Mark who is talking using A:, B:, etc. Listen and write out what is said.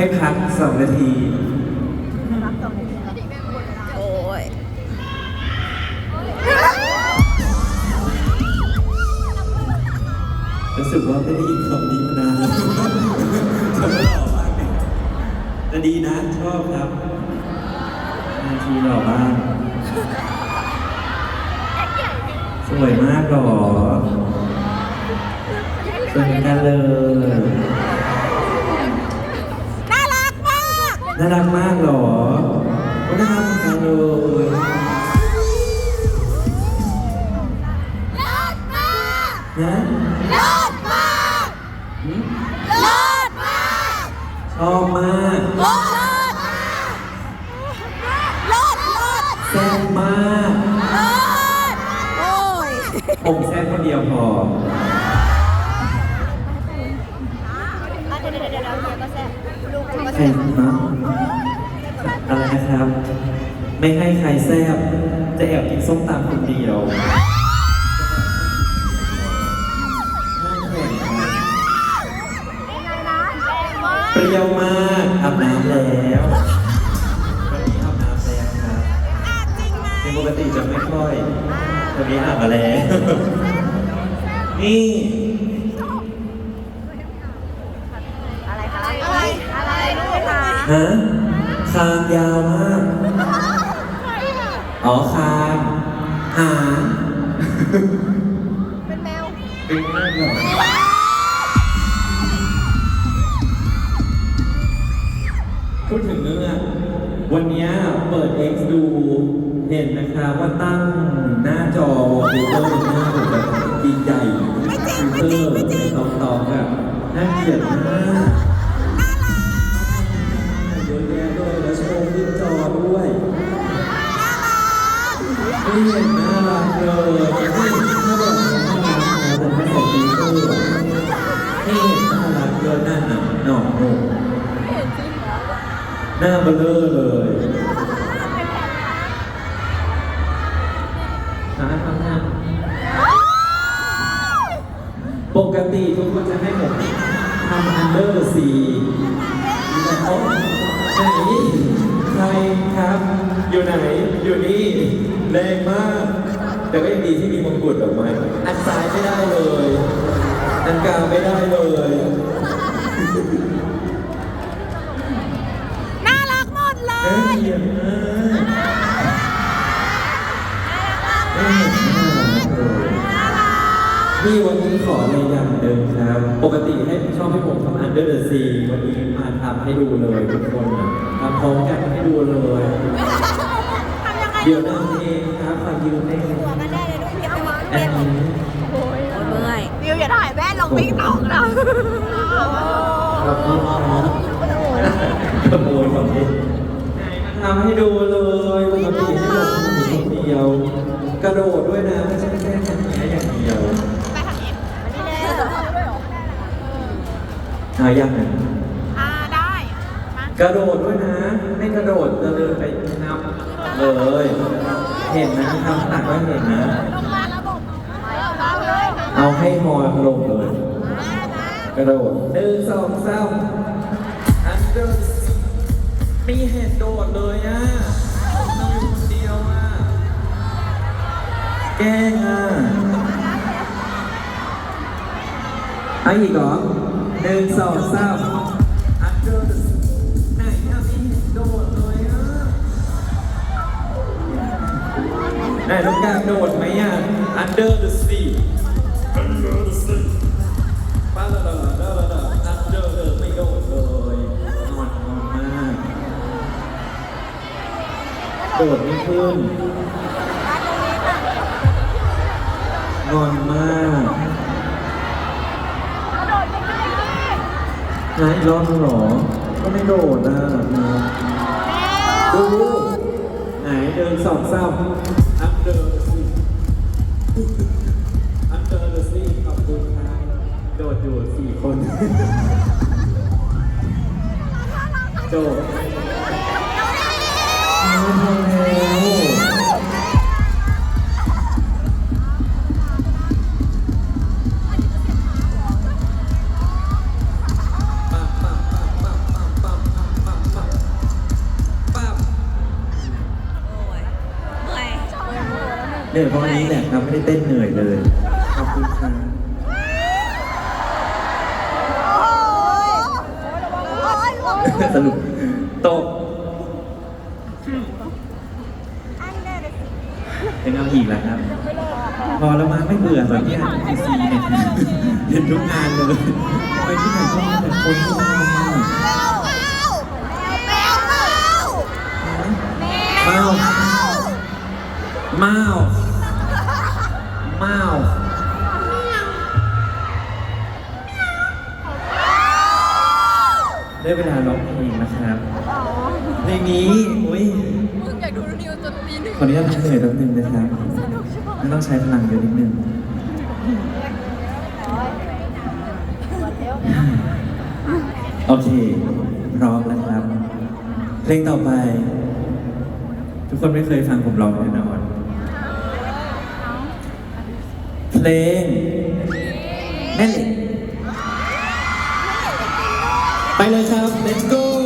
A: ให้พักสองนาที
B: โอ้ย
A: รู้สึกว่าไม่ได้ยินคำนี้มานานแล้วจะไม่หล่อมากเนี่ยแต่ดีนะชอบครับนาทีหล่อบ้างสวยมากหรอสวยเหมือนกันเลย
B: น่ารักมาก
A: น่ารักมากหรอโอ้น่ารักเหมือนกันเลย
B: เลิศมาก
A: นะ
B: เลิศมาก
A: หืม
B: เลิศมาก
A: ชอบมาก
B: เลิศเลิศเลิศ
A: แซ่บมาก
B: เลิศโอ้ย
A: ผมแซ่บคนเดียวพอ ร
B: แซ่บ
A: เนาะอะไรนะครับ ไม่ให้ใครแซ่บจะแอบกินส้มตำคนเดียวเปรี้ยวมากอาบน้ำแล้ววันนี้อาบน้ำแล้วครับเป็นปกติจะไม่ค่อยวันนี้อาบมาแล้วนี่
B: อะไรคะอะไรอะไรลูกคะ
A: ฮะคางยาวมาก อ๋อคางหาง
B: เป็นแมว
A: เป็นมากเหรอพูดถึงเรื่องวันเนี้ยเปิด X ดูเห็นนะครับว่าตั้งหน้าจอวอลเปเปอร์หน้าผมแบบยิ่งใหญ่ฟิลเตอร์ตองตองๆแบบน่าเกลียดมาก ด้วยแล้วโชว์ขึ้นจอด้วยไม่เห็นน่ารักเลยนี่ถ้าแบบน่ารักนะผมไม่ใส่ฟิลเตอร์นี่เห็นน่ารักเลยนั่นน่ะหนองหนูหน้าเบลอเลยหาทำงานปกติทุกคนจะให้ผมทำ under the sea แต่เขาไหน ใครครับ อยู่ไหน อยู่นี่แรงมาก แต่ก็ยังดีที่มีมงกุฎออกมาอันซ้ายไม่ได้เลยอันกลางไม่ได้เลย
B: น่ารักหมดเล
A: เอ้ย
B: ย
A: เยี่ยมมาก ขอในอย่างหนึ่งครับ ปกติให้ชอบให้ผมทำ Under the Sea วันนี้มาทำให้ดูเลยทุกคนนะทำพร้อมกันให้ดูเลย
B: ทำยังไง
A: เดี๋ยวนำเองครับขอยืมเอง
B: หัวมันได้เลยลูกเดี๋ยวมา
A: อันนี้
B: โอ้ยเมื่อยวิวอย่าถ่ายแม่ลงติ๊กต็อกนะ
A: ขอบคุณครับขโมยของนี้ทำให้ดูเลยปกติให้เราทำคนเดียว กระโดดด้วยนะไม่ใช่แค่ทำอย่างนี้อย่างเดียว
B: ไปทางนี้อันนี้แล้วด้วยเหรอ
A: หายังไง
B: อ่าได้มาก
A: ระโดดด้วยนะ ไม่กระโดดจะเดินไปนับเลย เห็นนะทำหนักก็เห็นนะ
B: ลงมาระบบเอาเลย
A: เอาให้ฮอลงเลยกระโดดหนึ่งสองสามอันเดอร์มีเห็นโดดเลยอะเราอยู่คนเดียวอะ แกล้งอะไอ้อีกเหรอ หนึ่งสองสามอันเดอร์ไหนอะมีเห็นโดดเลยอะไหนต้องการโดดไหมอะ Under the sea Under the sea ป้าละละละละละ Under the ไม่โดดเลยงอนอนมากโดดไม่ขึ้นงอนมาก หนอีกรอนเหรอ ก็ไม่โดดนะดูไหนเดินสองสาม Under the sea Under the sea ขอบคุณครับโดดอยู่สี่คน โดด
C: เหนื่อยเพราะวันนี้แหละครับไม่ได้เต้นเหนื่อยเลย ขอบคุณครับ
B: โอ้ยลง
C: สรุปโตะ
B: อันเดอร์
C: เป็นเอาอีกแล้วครับ พอแล้วมาไม่เบื่อแบบที่อ่านทีซีเนี่ยเห็นทุกงานเลยไปที่ไหนก็มีแต่คน ได้เวลาร้องเพลงนะครับเพลงนี้อุ้ย
B: มึงอยากดูนิวจนปีหนึ่ง
C: ขออนุญาตทำเหนื่อยแป๊บนึงนะครับไม่ต้องใช้พลังเยอะนิดนึงโอเคพร้อมแล้วครับ เพลงต่อไป ทุกคนไม่เคยฟังผมร้องแน่นอนเพลงแม่เหล็ก
A: Let's go!